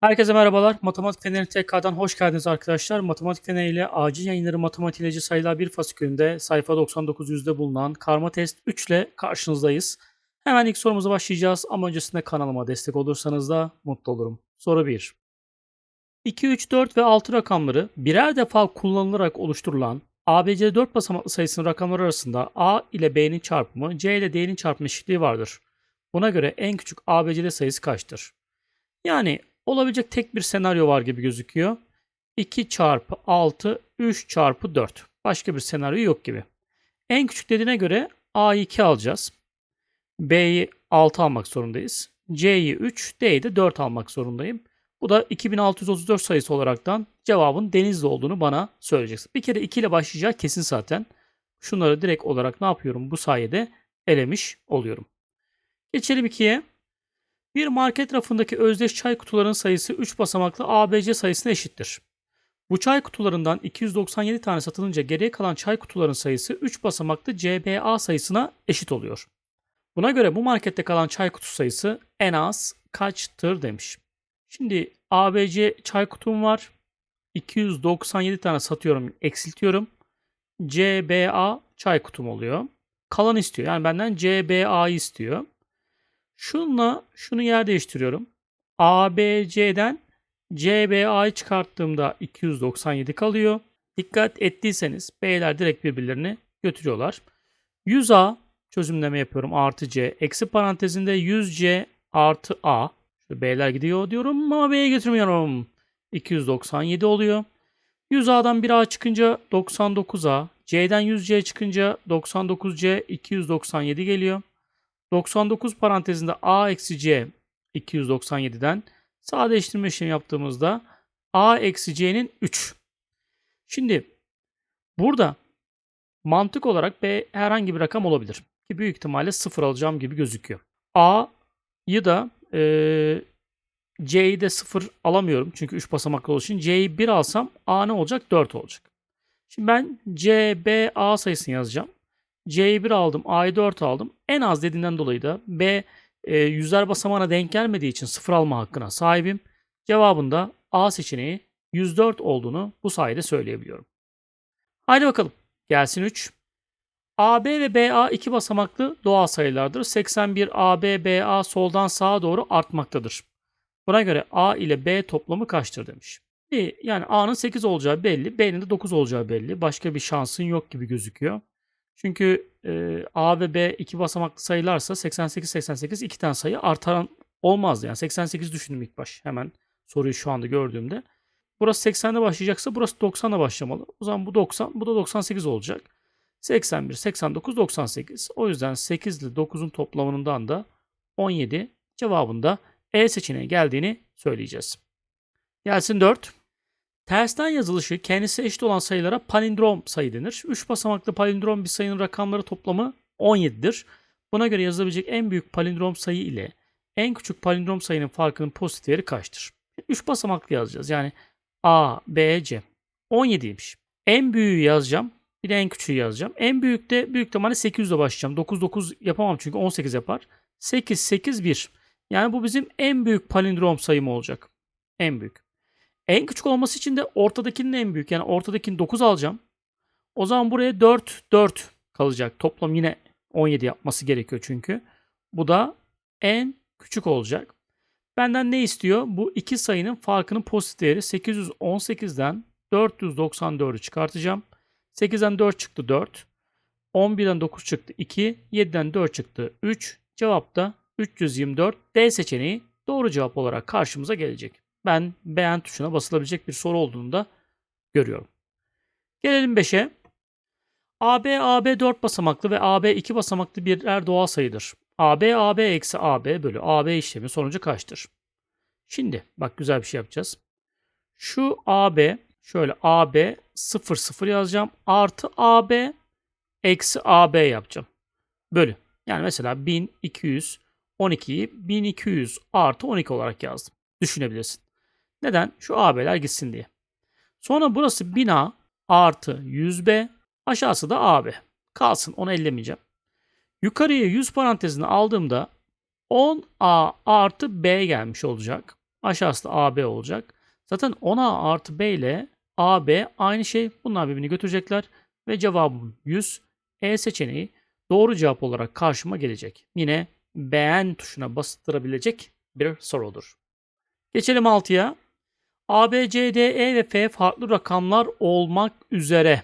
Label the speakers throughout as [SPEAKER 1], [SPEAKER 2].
[SPEAKER 1] Herkese merhabalar. Matematik Feneri TK'dan hoş geldiniz arkadaşlar. Matematik Feneri ile acil yayınları matematik ilacı sayılar bir fasikülünde sayfa 99 yüzde bulunan karma test 3 ile karşınızdayız. Hemen ilk sorumuza başlayacağız ama öncesinde kanalıma destek olursanız da mutlu olurum. Soru 1. 2, 3, 4 ve 6 rakamları birer defa kullanılarak oluşturulan ABC 4 basamaklı sayısının rakamları arasında A ile B'nin çarpımı, C ile D'nin çarpımı eşitliği vardır. Buna göre en küçük ABCD sayısı kaçtır? Yani olabilecek tek bir senaryo var gibi gözüküyor. 2 çarpı 6, 3 çarpı 4. Başka bir senaryo yok gibi. En küçük dediğine göre A'yı 2 alacağız. B'yi 6 almak zorundayız. C'yi 3, D'yi de 4 almak zorundayım. Bu da 2634 sayısı olaraktan cevabın Denizli olduğunu bana söyleyeceksin. Bir kere 2 ile başlayacağı kesin zaten. Şunları direkt olarak ne yapıyorum? Bu sayede elemiş oluyorum. Geçelim 2'ye. Bir market rafındaki özdeş çay kutularının sayısı 3 basamaklı ABC sayısına eşittir. Bu çay kutularından 297 tane satılınca geriye kalan çay kutuların sayısı 3 basamaklı CBA sayısına eşit oluyor. Buna göre bu markette kalan çay kutusu sayısı en az kaçtır demiş. Şimdi ABC çay kutum var. 297 tane satıyorum, eksiltiyorum. CBA çay kutum oluyor. Kalan istiyor. Yani benden CBA'yı istiyor. Şunla şunu yer değiştiriyorum. ABC'den CBA'yı çıkarttığımda 297 kalıyor. Dikkat ettiyseniz B'ler direkt birbirlerini götürüyorlar. 100A çözümleme yapıyorum. Artı C. Eksi parantezinde 100C artı A. Şöyle B'ler gidiyor diyorum ama B'ye getirmiyorum. 297 oluyor. 100A'dan 1A çıkınca 99A. C'den 100C çıkınca 99C 297 geliyor. 99 parantezinde a eksi c 297'den sadeleştirme işlemi yaptığımızda a eksi c'nin 3. Şimdi burada mantık olarak b herhangi bir rakam olabilir. Ki büyük ihtimalle 0 alacağım gibi gözüküyor. a'yı da e, c'yi de 0 alamıyorum. Çünkü 3 basamaklı olduğu için c'yi 1 alsam a ne olacak? 4 olacak. Şimdi ben c, b, a sayısını yazacağım. C'yi 1 aldım. A'yı 4 aldım. En az dediğinden dolayı da B e, yüzler basamağına denk gelmediği için 0 alma hakkına sahibim. Cevabında A seçeneği 104 olduğunu bu sayede söyleyebiliyorum. Haydi bakalım. Gelsin 3. AB ve BA iki basamaklı doğal sayılardır. 81 AB BA soldan sağa doğru artmaktadır. Buna göre A ile B toplamı kaçtır demiş. Yani A'nın 8 olacağı belli, B'nin de 9 olacağı belli. Başka bir şansın yok gibi gözüküyor. Çünkü e, A ve B iki basamaklı sayılarsa 88 88 iki tane sayı artan olmazdı. Yani 88 düşündüm ilk baş. Hemen soruyu şu anda gördüğümde. Burası 80'de başlayacaksa burası 90'da başlamalı. O zaman bu 90, bu da 98 olacak. 81, 89, 98. O yüzden 8 ile 9'un toplamından da 17 cevabında E seçeneği geldiğini söyleyeceğiz. Gelsin 4. Tersten yazılışı kendisi eşit olan sayılara palindrom sayı denir. 3 basamaklı palindrom bir sayının rakamları toplamı 17'dir. Buna göre yazılabilecek en büyük palindrom sayı ile en küçük palindrom sayının farkının pozitif değeri kaçtır? 3 basamaklı yazacağız. Yani A, B, C. 17'ymiş. En büyüğü yazacağım. Bir de en küçüğü yazacağım. En büyük de büyük ihtimalle 800 ile başlayacağım. 9 9 yapamam çünkü 18 yapar. 8 8 1. Yani bu bizim en büyük palindrom sayım olacak. En büyük. En küçük olması için de ortadakinin en büyük. Yani ortadakini 9 alacağım. O zaman buraya 4, 4 kalacak. Toplam yine 17 yapması gerekiyor çünkü. Bu da en küçük olacak. Benden ne istiyor? Bu iki sayının farkının pozitif değeri 818'den 494'ü çıkartacağım. 8'den 4 çıktı 4. 11'den 9 çıktı 2. 7'den 4 çıktı 3. Cevap da 324. D seçeneği doğru cevap olarak karşımıza gelecek ben beğen tuşuna basılabilecek bir soru olduğunu da görüyorum. Gelelim 5'e. AB, AB 4 basamaklı ve AB 2 basamaklı birer doğal sayıdır. AB, AB eksi AB bölü AB işlemi sonucu kaçtır? Şimdi bak güzel bir şey yapacağız. Şu AB, şöyle AB 0 0 yazacağım. Artı AB eksi AB yapacağım. Bölü. Yani mesela 1212'yi 1200 artı 12 olarak yazdım. Düşünebilirsin. Neden? Şu AB'ler gitsin diye. Sonra burası bina artı 100B. Aşağısı da AB. Kalsın onu ellemeyeceğim. Yukarıya 100 parantezini aldığımda 10A artı B gelmiş olacak. Aşağısı da AB olacak. Zaten 10A artı B ile AB aynı şey. Bunlar birbirini götürecekler. Ve cevabım 100. E seçeneği doğru cevap olarak karşıma gelecek. Yine beğen tuşuna bastırabilecek bir sorudur. Geçelim 6'ya. A, B, C, D, E ve F farklı rakamlar olmak üzere.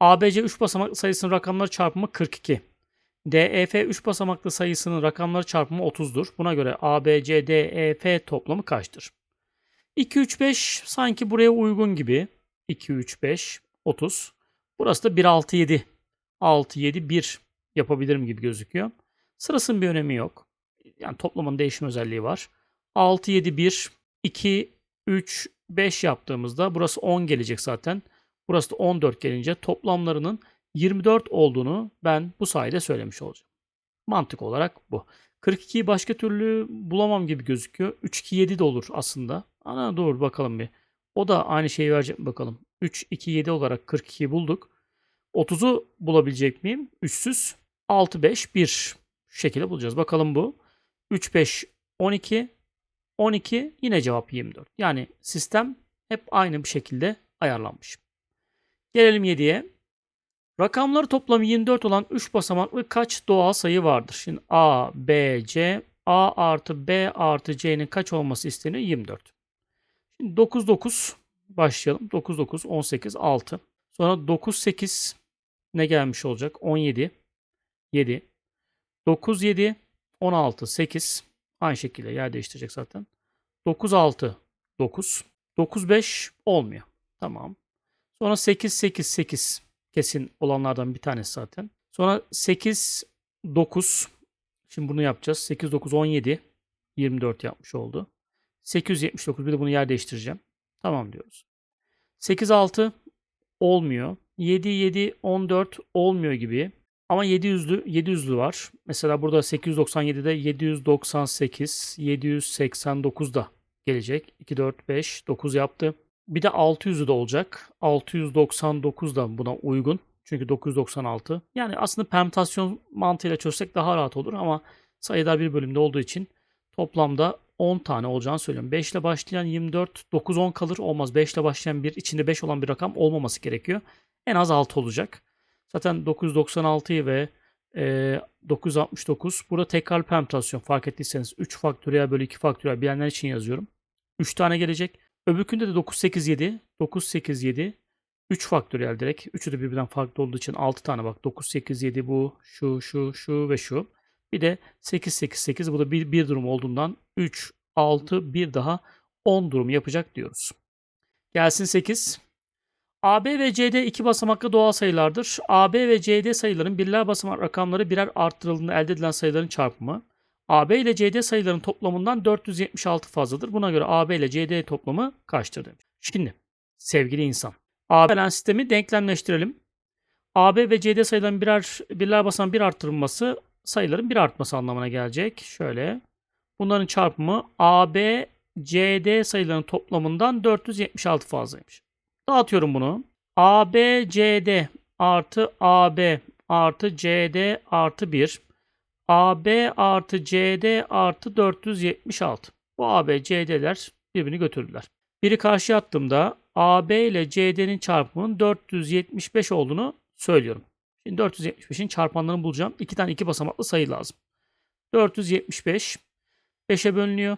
[SPEAKER 1] ABC 3 basamaklı sayısının rakamları çarpımı 42. DEF 3 basamaklı sayısının rakamları çarpımı 30'dur. Buna göre ABC, DEF toplamı kaçtır? 2, 3, 5 sanki buraya uygun gibi. 2, 3, 5, 30. Burası da 1, 6, 7. 6, 7, 1 yapabilirim gibi gözüküyor. Sırasının bir önemi yok. Yani toplamın değişim özelliği var. 6, 7, 1, 2, 3, 5 yaptığımızda burası 10 gelecek zaten. Burası da 14 gelince toplamlarının 24 olduğunu ben bu sayede söylemiş olacağım. Mantık olarak bu. 42'yi başka türlü bulamam gibi gözüküyor. 3, 2, 7 de olur aslında. Ana dur bakalım bir. O da aynı şeyi verecek mi bakalım. 3, 2, 7 olarak 42'yi bulduk. 30'u bulabilecek miyim? 3'süz. 6, 5, 1. Şu şekilde bulacağız. Bakalım bu. 3, 5, 12. 12 yine cevap 24. Yani sistem hep aynı bir şekilde ayarlanmış. Gelelim 7'ye. Rakamları toplamı 24 olan 3 basamaklı kaç doğal sayı vardır? Şimdi A, B, C, A artı B artı C'nin kaç olması isteniyor? 24. Şimdi 9, 9 başlayalım. 9, 9, 18, 6. Sonra 9, 8 ne gelmiş olacak? 17, 7. 9, 7, 16, 8. Aynı şekilde yer değiştirecek zaten. 9, 6, 9. 9, 5 olmuyor. Tamam. Sonra 8, 8, 8 kesin olanlardan bir tanesi zaten. Sonra 8, 9. Şimdi bunu yapacağız. 8, 9, 17. 24 yapmış oldu. 879 bir de bunu yer değiştireceğim. Tamam diyoruz. 8, 6 olmuyor. 7, 7, 14 olmuyor gibi. Ama 700'lü 700'lü var. Mesela burada 897'de 798, 789 da gelecek. 2, 4, 5, 9 yaptı. Bir de 600'ü de olacak. 699 da buna uygun. Çünkü 996. Yani aslında permütasyon mantığıyla çözsek daha rahat olur ama sayılar bir bölümde olduğu için toplamda 10 tane olacağını söylüyorum. 5 ile başlayan 24, 9, 10 kalır olmaz. 5 ile başlayan bir içinde 5 olan bir rakam olmaması gerekiyor. En az 6 olacak. Zaten 996'yı ve e, 969 burada tekrar permütasyon fark ettiyseniz 3 faktöriyel bölü 2 faktöriyel bilenler için yazıyorum. 3 tane gelecek. Öbürkünde de 9, 8, 7. 9, 8, 7. 3 faktöriyel direkt. Üçü de birbirinden farklı olduğu için 6 tane bak. 9, 8, 7 bu, şu, şu, şu ve şu. Bir de 8, 8, 8. Bu da bir, bir durum olduğundan 3, 6, bir daha 10 durum yapacak diyoruz. Gelsin 8. AB ve CD iki basamaklı doğal sayılardır. AB ve CD sayıların birler basamak rakamları birer arttırıldığında elde edilen sayıların çarpımı. AB ile CD sayıların toplamından 476 fazladır. Buna göre AB ile CD toplamı kaçtır demiş. Şimdi sevgili insan. AB ile sistemi denklemleştirelim. AB ve CD sayıların birer birler basamak bir arttırılması sayıların bir artması anlamına gelecek. Şöyle. Bunların çarpımı AB CD sayılarının toplamından 476 fazlaymış. Dağıtıyorum bunu. AB CD artı AB artı CD artı 1 AB artı CD artı 476. Bu AB, CD'ler birbirini götürdüler. Biri karşıya attığımda AB ile CD'nin çarpımının 475 olduğunu söylüyorum. Şimdi 475'in çarpanlarını bulacağım. İki tane iki basamaklı sayı lazım. 475 5'e bölünüyor.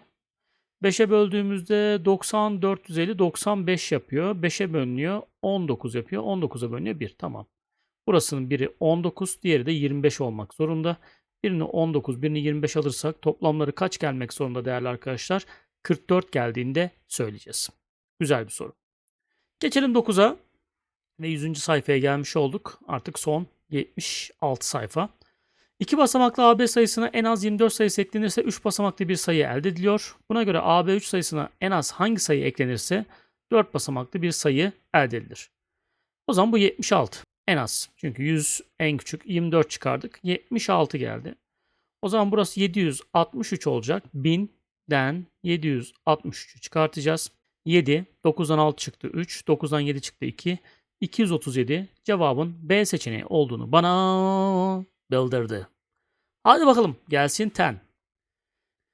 [SPEAKER 1] 5'e böldüğümüzde 90, 450, 95 yapıyor. 5'e bölünüyor. 19 yapıyor. 19'a bölünüyor 1. Tamam. Burasının biri 19, diğeri de 25 olmak zorunda. Birini 19, birini 25 alırsak toplamları kaç gelmek zorunda değerli arkadaşlar? 44 geldiğinde söyleyeceğiz. Güzel bir soru. Geçelim 9'a ve 100. sayfaya gelmiş olduk. Artık son 76 sayfa. İki basamaklı AB sayısına en az 24 sayısı eklenirse 3 basamaklı bir sayı elde ediliyor. Buna göre AB 3 sayısına en az hangi sayı eklenirse 4 basamaklı bir sayı elde edilir. O zaman bu 76 en az. Çünkü 100 en küçük 24 çıkardık. 76 geldi. O zaman burası 763 olacak. 1000'den 763'ü çıkartacağız. 7, 9'dan 6 çıktı 3, 9'dan 7 çıktı 2. 237 cevabın B seçeneği olduğunu bana bildirdi. Hadi bakalım gelsin 10.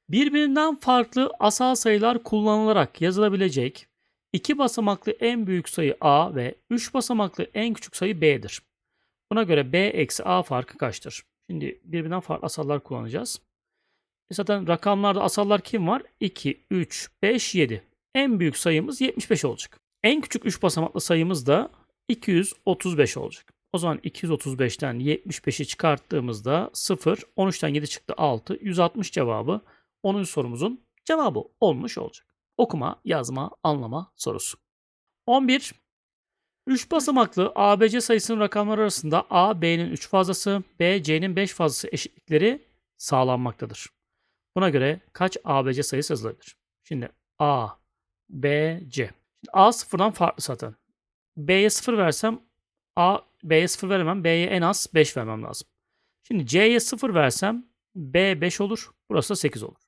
[SPEAKER 1] Birbirinden farklı asal sayılar kullanılarak yazılabilecek iki basamaklı en büyük sayı a ve üç basamaklı en küçük sayı b'dir. Buna göre b eksi a farkı kaçtır? Şimdi birbirinden farklı asallar kullanacağız. E zaten rakamlarda asallar kim var? 2, 3, 5, 7. En büyük sayımız 75 olacak. En küçük 3 basamaklı sayımız da 235 olacak. O zaman 235'ten 75'i çıkarttığımızda 0, 13'ten 7 çıktı 6, 160 cevabı 10. sorumuzun cevabı olmuş olacak. Okuma, yazma, anlama sorusu. 11. 3 basamaklı ABC sayısının rakamları arasında A, B'nin 3 fazlası, B, C'nin 5 fazlası eşitlikleri sağlanmaktadır. Buna göre kaç ABC sayısı yazılabilir? Şimdi A, B, C. A sıfırdan farklı zaten. B'ye 0 versem A, B'ye 0 veremem. B'ye en az 5 vermem lazım. Şimdi C'ye 0 versem B 5 olur. Burası da 8 olur.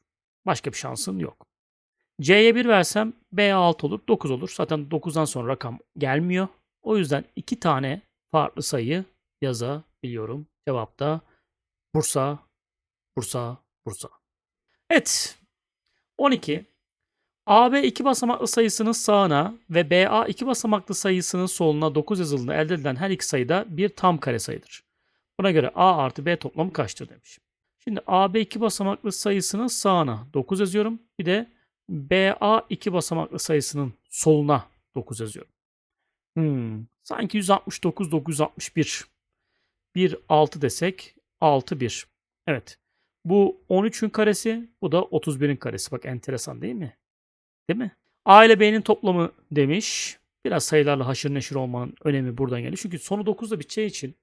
[SPEAKER 1] Başka bir şansın yok. C'ye 1 versem B 6 olur. 9 olur. Zaten 9'dan sonra rakam gelmiyor. O yüzden iki tane farklı sayı yazabiliyorum. Cevapta Bursa, Bursa, Bursa. Evet. 12. AB iki basamaklı sayısının sağına ve BA iki basamaklı sayısının soluna 9 yazıldığında elde edilen her iki sayıda bir tam kare sayıdır. Buna göre A artı B toplamı kaçtır demiş. Şimdi AB iki basamaklı sayısının sağına 9 yazıyorum. Bir de BA iki basamaklı sayısının soluna 9 yazıyorum. Hmm, sanki 169 961 1 6 desek 6 1. Evet. Bu 13'ün karesi, bu da 31'in karesi. Bak enteresan değil mi? Değil mi? A ile B'nin toplamı demiş. Biraz sayılarla haşır neşir olmanın önemi buradan geliyor. Çünkü sonu 9'da biteceği için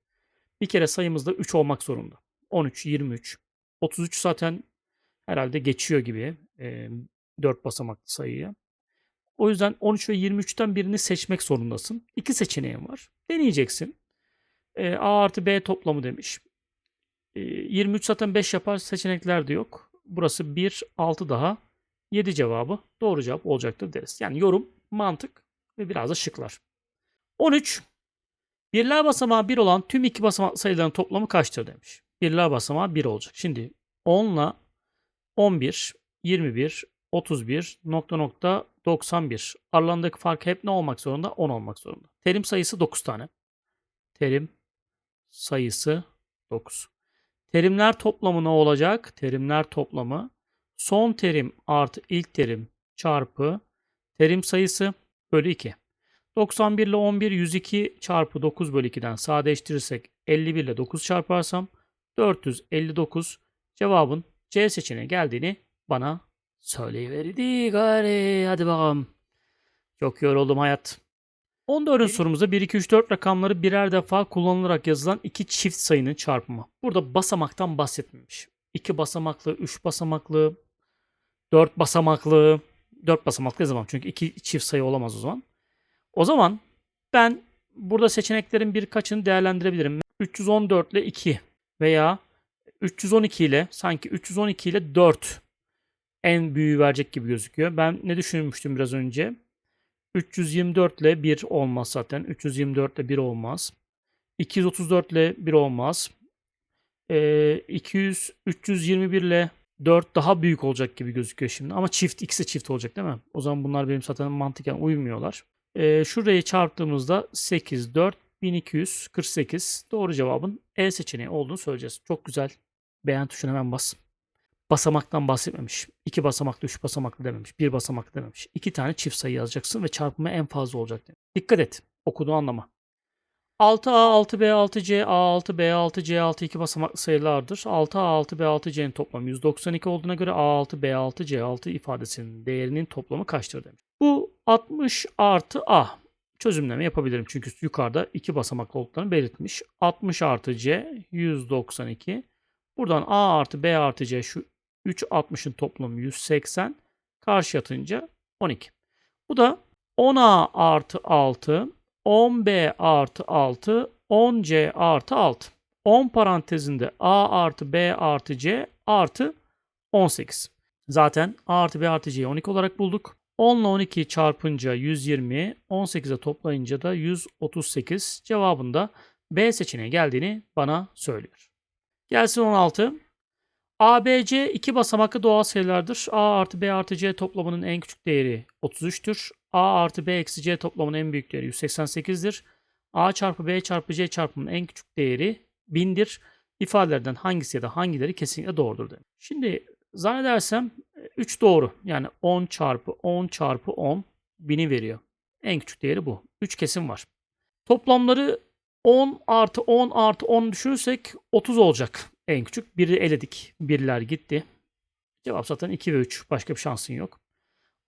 [SPEAKER 1] bir kere sayımızda 3 olmak zorunda. 13, 23. 33 zaten herhalde geçiyor gibi e, 4 basamaklı sayıya. O yüzden 13 ve 23'ten birini seçmek zorundasın. İki seçeneğin var. Deneyeceksin. E, A artı B toplamı demiş. E, 23 zaten 5 yapar seçenekler de yok. Burası 1, 6 daha. 7 cevabı doğru cevap olacaktır deriz. Yani yorum, mantık ve biraz da şıklar. 13. Birler basamağı 1 olan tüm iki basamak sayıların toplamı kaçtır demiş. Birler basamağı 1 olacak. Şimdi 10 ile 11, 21, 31, nokta nokta 91. Aralarındaki fark hep ne olmak zorunda? 10 olmak zorunda. Terim sayısı 9 tane. Terim sayısı 9. Terimler toplamı ne olacak? Terimler toplamı son terim artı ilk terim çarpı terim sayısı bölü 2. 91 ile 11 102 çarpı 9 bölü 2'den sadeleştirirsek 51 ile 9 çarparsam 459 cevabın C seçeneği geldiğini bana söyleyiverdi gari. Hadi bakalım. Çok yoruldum hayat. 14. sorumuzda 1, 2, 3, 4 rakamları birer defa kullanılarak yazılan iki çift sayının çarpımı. Burada basamaktan bahsetmemiş. 2 basamaklı, 3 basamaklı, 4 basamaklı. 4 basamaklı yazamam çünkü iki çift sayı olamaz o zaman. O zaman ben burada seçeneklerin birkaçını değerlendirebilirim. 314 ile 2 veya 312 ile sanki 312 ile 4 en büyüğü verecek gibi gözüküyor. Ben ne düşünmüştüm biraz önce? 324 ile 1 olmaz zaten. 324 ile 1 olmaz. 234 ile 1 olmaz. Ee, 200, 321 ile 4 daha büyük olacak gibi gözüküyor şimdi. Ama çift, ikisi çift olacak değil mi? O zaman bunlar benim zaten mantıken uymuyorlar. Ee, şurayı çarptığımızda 8, 4, 1248 doğru cevabın E seçeneği olduğunu söyleyeceğiz. Çok güzel. Beğen tuşuna hemen bas. Basamaktan bahsetmemiş. İki basamaklı, üç basamaklı dememiş. Bir basamaklı dememiş. İki tane çift sayı yazacaksın ve çarpımı en fazla olacak demiş. Dikkat et. Okuduğu anlama. 6A, 6B, 6C, A6, B6, C6 iki basamaklı sayılardır. 6A, 6B, 6C'nin toplamı 192 olduğuna göre A6, B6, C6 ifadesinin değerinin toplamı kaçtır demiş. Bu 60 artı A. Çözümleme yapabilirim çünkü yukarıda iki basamaklı olduklarını belirtmiş. 60 artı C 192. Buradan A artı B artı C şu 3 60'ın toplamı 180. Karşı yatınca 12. Bu da 10A artı 6, 10B artı 6, 10C artı 6. 10 parantezinde A artı B artı C artı 18. Zaten A artı B artı C'yi 12 olarak bulduk. 10 ile 12 çarpınca 120, 18'e toplayınca da 138 cevabında B seçeneği geldiğini bana söylüyor. Gelsin 16. ABC iki basamaklı doğal sayılardır. A artı B artı C toplamının en küçük değeri 33'tür. A artı B eksi C toplamının en büyük değeri 188'dir. A çarpı B çarpı C çarpımının en küçük değeri 1000'dir. İfadelerden hangisi ya da hangileri kesinlikle doğrudur demiş. Şimdi zannedersem 3 doğru. Yani 10 çarpı 10 çarpı 10 1000'i veriyor. En küçük değeri bu. 3 kesim var. Toplamları 10 artı 10 artı 10 düşünürsek 30 olacak en küçük. Biri eledik. Birler gitti. Cevap zaten 2 ve 3. Başka bir şansın yok.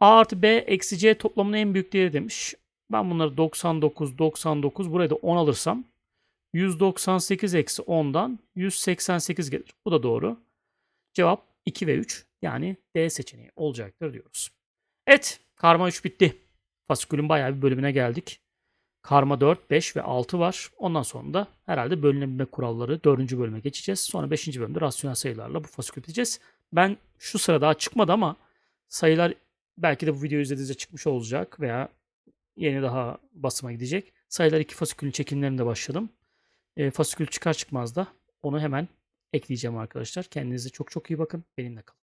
[SPEAKER 1] A artı B eksi C toplamının en büyük değeri demiş. Ben bunları 99, 99. Buraya da 10 alırsam 198 eksi 10'dan 188 gelir. Bu da doğru. Cevap 2 ve 3. Yani D seçeneği olacaktır diyoruz. Evet. Karma 3 bitti. Fasikülün bayağı bir bölümüne geldik. Karma 4, 5 ve 6 var. Ondan sonra da herhalde bölünebilme kuralları 4. bölüme geçeceğiz. Sonra 5. bölümde rasyonel sayılarla bu fasikül biteceğiz. Ben şu sıra daha çıkmadı ama sayılar belki de bu videoyu izlediğinizde çıkmış olacak veya yeni daha basıma gidecek. Sayılar 2 fasikülün çekimlerinde başladım. E, fasikül çıkar çıkmaz da onu hemen ekleyeceğim arkadaşlar. Kendinize çok çok iyi bakın. Benimle kalın.